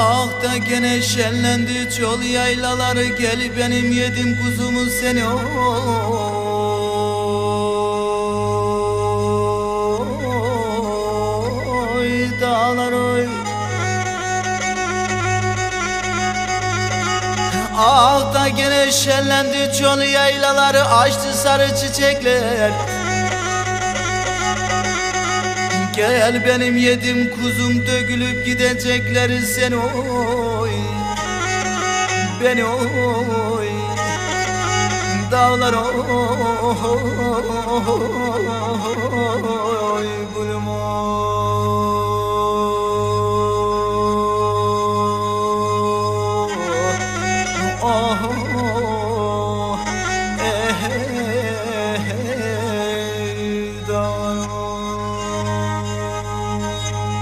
Ah da gene şenlendi çol yaylaları. Gel benim yedim kuzumu seni. Oy Dağlar oy. Ah da gene şenlendi çol yaylaları. Açtı sarı çiçekler Gel benim yedim kuzum dökülüp gidecekler seni oy Beni oy Dağlar oy Bulum oy Oh, oh, eh, eh, eh, dağlar oy